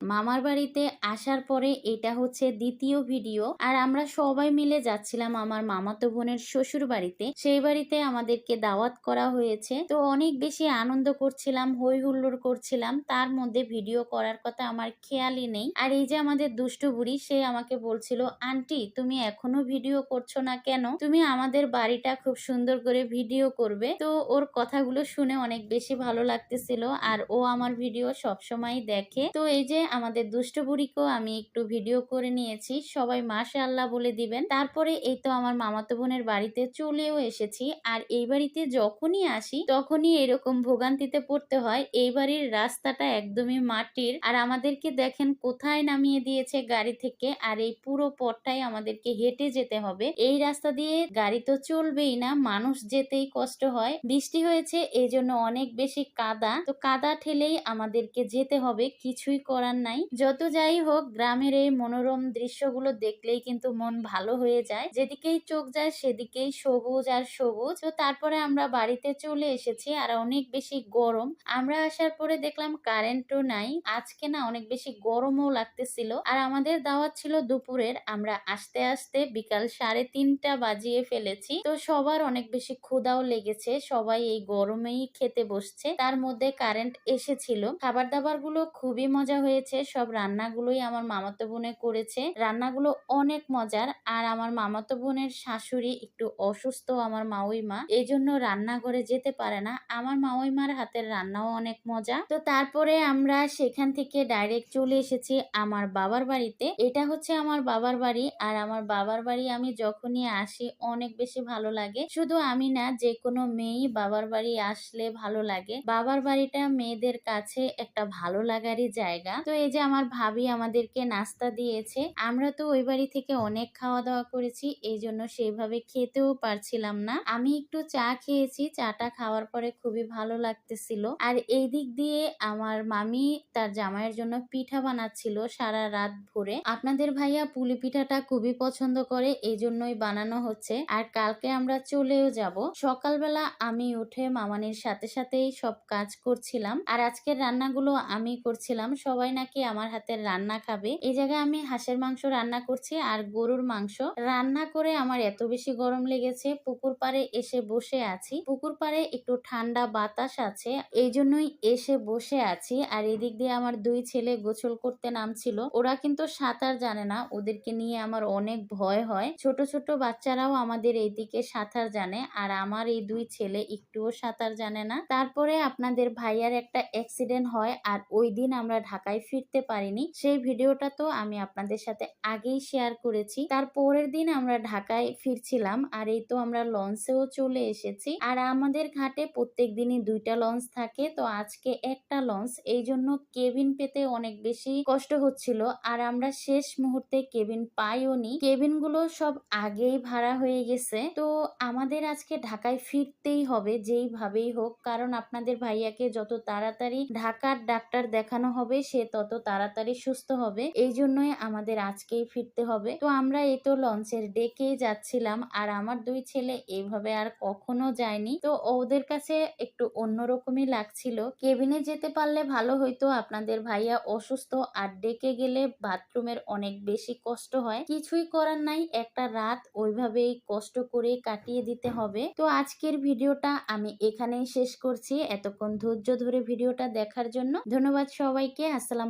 মামার বাড়িতে আসার পরে এটা হচ্ছে দ্বিতীয় ভিডিও। আর আমরা সবাই মিলে যাচ্ছিলাম আমার মামাতো বোনের শ্বশুর বাড়িতে। সেই বাড়িতে আমাদেরকে দাওয়াত করা হয়েছে। তো অনেক বেশি আনন্দ করছিলাম হই হুল্লোড় করছিলাম। তার মধ্যে ভিডিও করার কথা আমার খেয়ালই নেই। আর এই যে আমাদের দুষ্টু বুড়ি, সে আমাকে বলছিল, আন্টি, তুমি এখনও ভিডিও করছ না কেন? তুমি আমাদের বাড়িটা খুব সুন্দর করে ভিডিও করবে। তো ওর কথাগুলো শুনে অনেক বেশি ভালো লাগতেছিল। আর ও আমার ভিডিও সবসময় দেখে। তো এই যে আমাদের দুষ্ট বুড়িকেও আমি একটু ভিডিও করে নিয়েছি। সবাই মাসে আল্লাহ বলে দিবেন। তারপরে এই তো আমার মামাতো বোনের বাড়িতে চলেও এসেছি। আর এই বাড়িতে যখনই আসি, তখনই এরকম ভোগান্তিতে পড়তে হয়। এই বাড়ির রাস্তাটা একদমই মাটির। আর আমাদেরকে দেখেন কোথায় নামিয়ে দিয়েছে গাড়ি থেকে। আর এই পুরো পথটাই আমাদেরকে হেঁটে যেতে হবে। এই রাস্তা দিয়ে গাড়ি তো চলবেই না, মানুষ যেতেই কষ্ট হয়। বৃষ্টি হয়েছে এই জন্য অনেক বেশি কাদা। তো কাদা ঠেলেই আমাদেরকে যেতে হবে। কিছুই করার নাই। যত যাই হোক, গ্রামের এই মনোরম দৃশ্যগুলো দেখলেই কিন্তু মন ভালো হয়ে যায়। যেদিকেই চোখ যায়, সেদিকেই সবুজ আর সবুজ। তো তারপরে আমরা বাড়িতে চলে এসেছি, আর অনেক বেশি গরম। আমরা আসার পরে দেখলাম কারেন্টও নাই। আজকে না অনেক বেশি গরমও লাগতেছিল। আর আমাদের দাওয়াত ছিল দুপুরের। আমরা আসতে আসতে বিকাল সাড়ে তিনটা বাজিয়ে ফেলেছি। তো সবার অনেক বেশি ক্ষুদাও লেগেছে। সবাই এই গরমেই খেতে বসছে। তার মধ্যে কারেন্ট এসেছিল। খাবার দাবারগুলো খুবই মজা হয়েছে। সব রান্নাগুলোই আমার মামাতো বোনে করেছে। রান্নাগুলো অনেক মজার, আর আমার মামাতো বোনের শাশুড়ি একটু অসুস্থ, আমার মাওই মা এই জন্য রান্নাঘরে যেতে পারে না। আমার মাওই মার হাতের রান্নাও অনেক মজা। তো তারপরে আমরা সেখান থেকে ডাইরেক্ট চলে এসেছি আমার বাবার বাড়িতে। এটা হচ্ছে আমার বাবার বাড়ি, আর আমার বাবার বাড়ি আমি যখনই আসি অনেক বেশি ভালো লাগে। শুধু আমি না যে কোনো মেয়েই বাবার বাড়ি আসলে ভালো লাগে। বাবার বাড়িটা মেয়েদের কাছে একটা ভালো লাগারই জায়গা। তো এই যে আমার ভাবি আমাদেরকে নাস্তা দিয়েছে, আমরা তো ওই বাড়ি থেকে অনেক খাওয়া দাওয়া করেছি এই জন্য সেইভাবে খেতেও পারছিলাম না। আমি একটু চা খেয়েছি, চাটা খাওয়ার পরে খুবই ভালো লাগতেছিল। আর এই দিক দিয়ে আমার মামি তার জামাইয়ের জন্য পিঠা বানাচ্ছিল সারা রাত ভরে। আপনাদের ভাইয়া পুলি পিঠাটা খুবই পছন্দ করে এই জন্যই বানানো হচ্ছে। আর কালকে আমরা চলেও যাব। সকালবেলা আমি উঠে মামানির সাথে সাথেই সব কাজ করছিলাম। আর আজকের রান্নাগুলো আমি করছিলাম। সবাই নাকি আমার হাতের রান্না খাবে? এই জায়গায় আমি হাঁসের মাংস রান্না করছি আর গরুর মাংস। রান্না করে আমার এত বেশি গরম লেগেছে, পুকুর পাড়ে এসে বসে আছি। পুকুর পাড়ে একটু ঠান্ডা বাতাস আছে, এই জন্যই এসে বসে আছি। আর এদিক দিয়ে আমার দুই ছেলে গোসল করতে নামছিল। ওরা কিন্তু সাঁতার জানে না, ওদেরকে নিয়ে আমার অনেক ভয় হয়। ছোট ছোট বাচ্চারাও আমাদের এইদিকে সাঁতার জানে আর আমার এই দুই ছেলে একটুও সাঁতার জানে না। তারপরে আপনাদের ভাইয়ার একটা অ্যাক্সিডেন্ট হয় আর ওই দিন আমরা ঢাকায় ফিরতে পারিনি। সেই ভিডিওটা তো আমি আপনাদের সাথে আগেই শেয়ার করেছি। তার পরের দিন আমরা ঢাকায় ফিরছিলাম আর এই তো আমরা লঞ্চেও চলে এসেছি। আর আমাদের ঘাটে প্রত্যেক দিনই দুইটা লঞ্চ থাকে। তো আজকে একটা লঞ্চ এই জন্য কেবিন পেতে অনেক বেশি কষ্ট হচ্ছিল। আর আমরা শেষ মুহূর্তে কেবিন পাইও নি। কেবিনগুলো সব আগেই ভাড়া হয়ে গেছে। তো আমাদের আজকে ঢাকায় ফিরতেই হবে, যেইভাবেই হোক। কারণ আপনাদের ভাইয়াকে যত তাড়াতাড়ি ঢাকার ডাক্তার দেখানো হবে, সে তত তাড়াতাড়ি সুস্থ হবে, এই জন্যই আমাদের আজকেই ফিরতে হবে। তো আমরা এই তো লঞ্চের ডেকেই যাচ্ছিলাম, আর আমার দুই ছেলে এইভাবে আর কখনো যায়নি। তো ওদের কাছে একটু অন্যরকমই লাগছিল। কেবিনে যেতে পারলে ভালো হইতো, আপনাদের ভাইয়া অসুস্থ আর ডেকে গেলে বাথরুমের অনেক বেশি কষ্ট হয়। কিছুই করার নাই, একটা রাত ওইভাবেই কষ্ট করে কাটিয়ে দিতে হবে। তো আজকের ভিডিওটা আমি এখানেই শেষ করছি। এতক্ষণ ধৈর্য ধরে ভিডিওটা দেখার জন্য ধন্যবাদ সবাইকে।